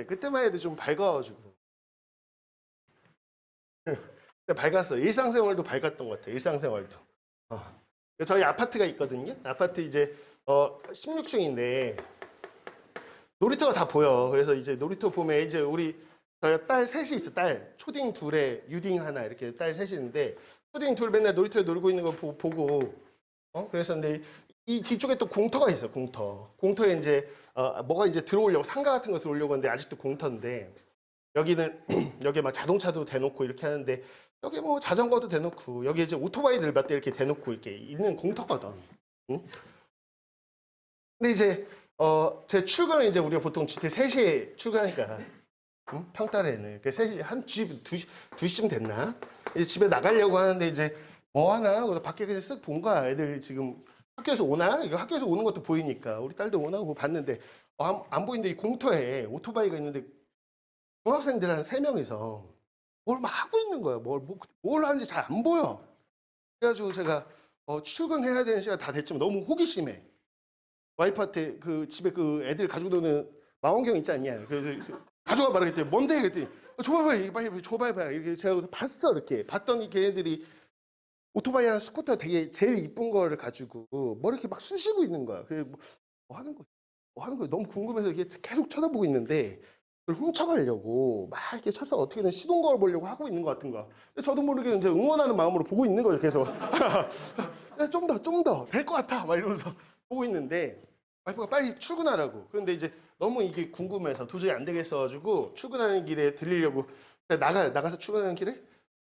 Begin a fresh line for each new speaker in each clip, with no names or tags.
있었는데 그때만 해도 좀 밝아가지고 밝았어. 일상생활도 밝았던 것 같아요. 일상생활도. 어. 저희 아파트가 있거든요. 아파트 이제 어 16층인데 놀이터가 다 보여. 그래서 이제 놀이터 보면 이제 우리 저희 딸 셋이 있어. 딸 초딩 둘에 유딩 하나 이렇게 딸 셋이 있는데 초딩 둘 맨날 놀이터에 놀고 있는 거 보, 보고 어 그래서 근데 이 뒤쪽에 또 공터가 있어. 공터. 공터에 이제 어 뭐가 이제 들어오려고 상가 같은 거 들어오려고 하는데 아직도 공터인데 여기는 여기 막 자동차도 대놓고 이렇게 하는데 여기 뭐 자전거도 대놓고 여기 이제 오토바이들 몇 대 이렇게 대놓고 이렇게 있는 공터거든. 응? 근데 이제 어 제 출근은 이제 우리가 보통 GT 3시에 출근하니까 응? 평달에는 그 3시 한 2시 2시 2시쯤 됐나? 이제 집에 나가려고 하는데 이제 뭐 하나? 밖에 그냥 쓱 본 거야. 애들 지금 학교에서 오나? 이거 학교에서 오는 것도 보이니까 우리 딸도 오나? 고 봤는데 어, 안, 안 보이는데 이 공터에 오토바이가 있는데 중학생들 한 세 명이서 뭘 막 하고 있는 거야. 뭘, 뭐, 뭘 하는지 잘 안 보여. 그래가지고 제가 어, 출근해야 되는 시간 다 됐지만 너무 호기심에 와이프한테 그 집에 그 애들 가지고 노는 망원경 있지 않냐. 그래서 가져와 봐라 그랬더니 뭔데? 그랬더니 어, 줘봐봐. 이거 빨리 줘봐봐. 이렇게 제가 봤어. 이렇게 봤더니 걔네들이 오토바이랑 스쿠터 되게 제일 이쁜 거를 가지고 뭐 이렇게 막 쑤시고 있는 거야. 그래 뭐, 뭐 하는 거? 뭐 하는 거? 너무 궁금해서 이게 계속 쳐다보고 있는데 그걸 훔쳐가려고 막 이렇게 쳐서 어떻게든 시동 걸어보려고 하고 있는 것 같은 거야. 근데 저도 모르게 이제 응원하는 마음으로 보고 있는 거예요, 계속. 좀 더, 좀 더, 될 것 같아. 막 이러면서 보고 있는데, 와이프가 빨리 출근하라고. 그런데 이제 너무 이게 궁금해서 도저히 안 되겠어가지고 출근하는 길에 들리려고 나가, 나가서 출근하는 길에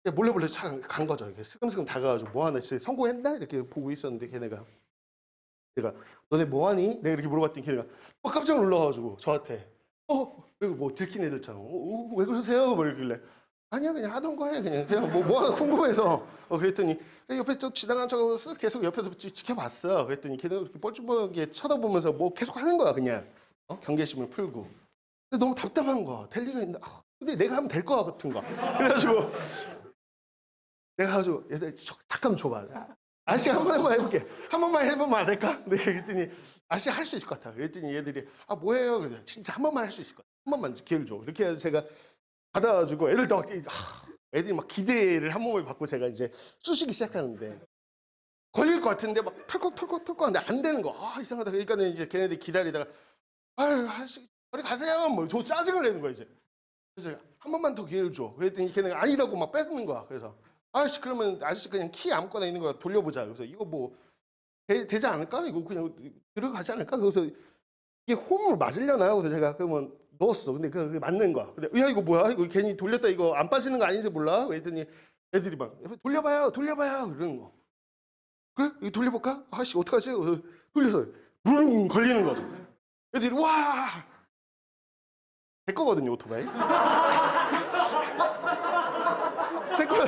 몰래 몰래 차간 거죠. 이렇게 스금스금 다가가지고 뭐 하나 진짜 성공했나? 이렇게 보고 있었는데 걔네가. 내가 너네 뭐 하니? 내가 이렇게 물어봤더니 걔네가 어, 깜짝 놀라가지고 저한테 어, 이거 뭐 들킨 애들처럼, 어, 어, 왜 그러세요? 뭐 이러길래. 아니야, 그냥 하던 거 해. 그냥, 그냥 뭐, 뭐 하나 궁금해서. 어, 그랬더니, 옆에 좀 지나가는 척하고 쓱 계속 옆에서 지, 지켜봤어. 그랬더니 걔는 이렇게 뻘쭘하게 쳐다보면서 뭐 계속 하는 거야, 그냥. 어? 경계심을 풀고. 근데 너무 답답한 거야. 될 리가 있나? 아, 근데 내가 하면 될 거 같은 거. 그래가지고, 내가 가지고, 얘들, 저, 잠깐 줘봐. 아저씨 한 번만 해볼게. 한 번만 해보면 안 될까? 네, 그랬더니, 아저씨 할 수 있을 것 같아. 그랬더니 얘들이, 아, 뭐예요? 그래서 진짜 한 번만 할 수 있을 것 같아. 한 번만 기회를 줘. 이렇게 해서 제가 받아가지고 애들도 막, 아, 애들이 막 기대를 한 몸을 받고 제가 이제 쑤시기 시작하는데, 걸릴 것 같은데 막 털컥 털컥 털컥 하는데 안 되는 거. 아, 이상하다. 그러니까는 이제 걔네들 기다리다가, 아유, 아저씨, 저리 가세요. 뭐, 저 짜증을 내는 거야, 이제. 그래서 한 번만 더 기회를 줘. 그랬더니 걔네가 아니라고 막 뺏는 거야. 그래서, 아저씨, 그러면 아저씨 그냥 키 아무거나 있는 거 돌려보자. 그래서 이거 뭐, 되, 되지 않을까? 이거 그냥 들어가지 않을까? 그래서 이게 홈을 맞으려나? 그래서 제가 그러면 넣었어. 근데 그게 맞는 거야. 근데 야 이거 뭐야? 이거 괜히 돌렸다 이거 안 빠지는 거 아닌지 몰라? 그랬더니 애들이 막 돌려봐요, 돌려봐요 이러는 거. 그래? 이거 돌려볼까? 아씨 어떡하지? 그래서 돌려서 붕 걸리는 거죠. 애들이 와. 제 거거든요 오토바이. 제 거,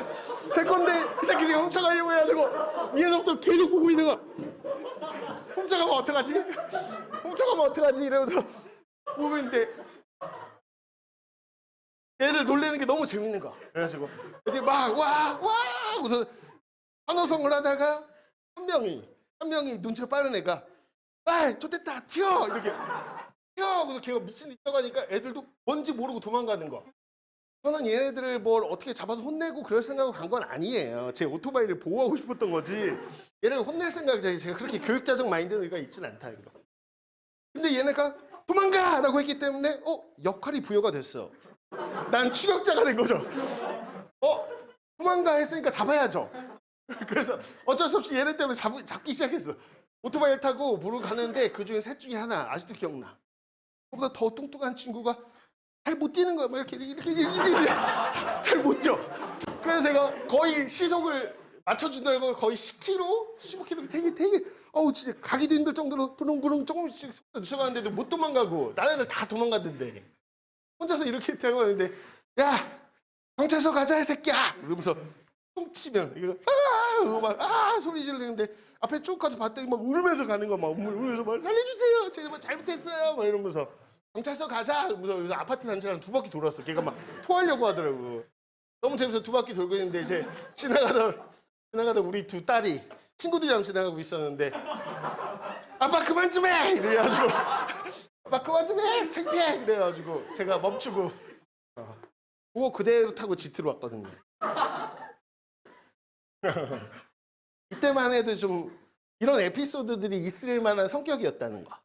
제 건데 이 새끼 지금 훔쳐가려고 해가지고 위에서부터 계속 보고 있는 거야. 훔쳐가면 어떡하지? 훔쳐가면 어떡하지? 이러면서 보고 있는데 얘들 놀래는 게 너무 재밌는 거야. 그래가지고 애들이 막 와, 와! 하고서 환호성을 하다가 한 명이, 한 명이 눈치가 빠른 애가 아, 좋됐다, 튀어! 이렇게 튀어! 하고서 걔가 미친 듯이 뛰어가니까 애들도 뭔지 모르고 도망가는 거. 저는 얘네들을 뭘 어떻게 잡아서 혼내고 그럴 생각으로 간 건 아니에요. 제 오토바이를 보호하고 싶었던 거지. 얘를 혼낼 생각이 제가 그렇게 교육자적 마인드가 있진 않다. 이거. 근데 얘네가 도망가! 라고 했기 때문에 어? 역할이 부여가 됐어. 난 추격자가 된 거죠. 어? 도망가 했으니까 잡아야죠. 그래서 어쩔 수 없이 얘네 때문에 잡, 잡기 시작했어. 오토바이를 타고 부르 가는데 그 중에 셋 중에 하나 아직도 기억나. 그보다 더 뚱뚱한 친구가 잘 못 뛰는 거야. 막 이렇게 이렇게 이렇게, 이렇게 잘 못 뛰어. 그래서 제가 거의 시속을 맞춰주더라고 거의 10km, 15km 되게 되게 어우 진짜 가기도 힘들 정도로 부릉부릉 조금씩 속도 늦춰가는데도 못 도망가고 나는 다 도망갔는데. 혼자서 이렇게 타고 가는데 야 경찰서 가자 이 새끼야! 이러면서 퉁치면 이거 아! 막 아! 소리 지르는데 앞에 쭉 가서 봤더니 막 울면서 가는 거 막 울면서 막 살려주세요! 제가 뭐 잘못했어요! 막 이러면서 경찰서 가자 이러면서 그래서 아파트 단지랑 두 바퀴 돌았어 걔가 막 토하려고 하더라고 너무 재밌어 두 바퀴 돌고 있는데 이제 지나가다 지나가다 우리 두 딸이 친구들이랑 지나가고 있었는데 아빠 그만 좀 해! 이래가지고 막 그만 좀 해! 창피해! 그래가지고 제가 멈추고 어, 그거 그대로 타고 GT로 왔거든요. 이때만 해도 좀 이런 에피소드들이 있을 만한 성격이었다는 거.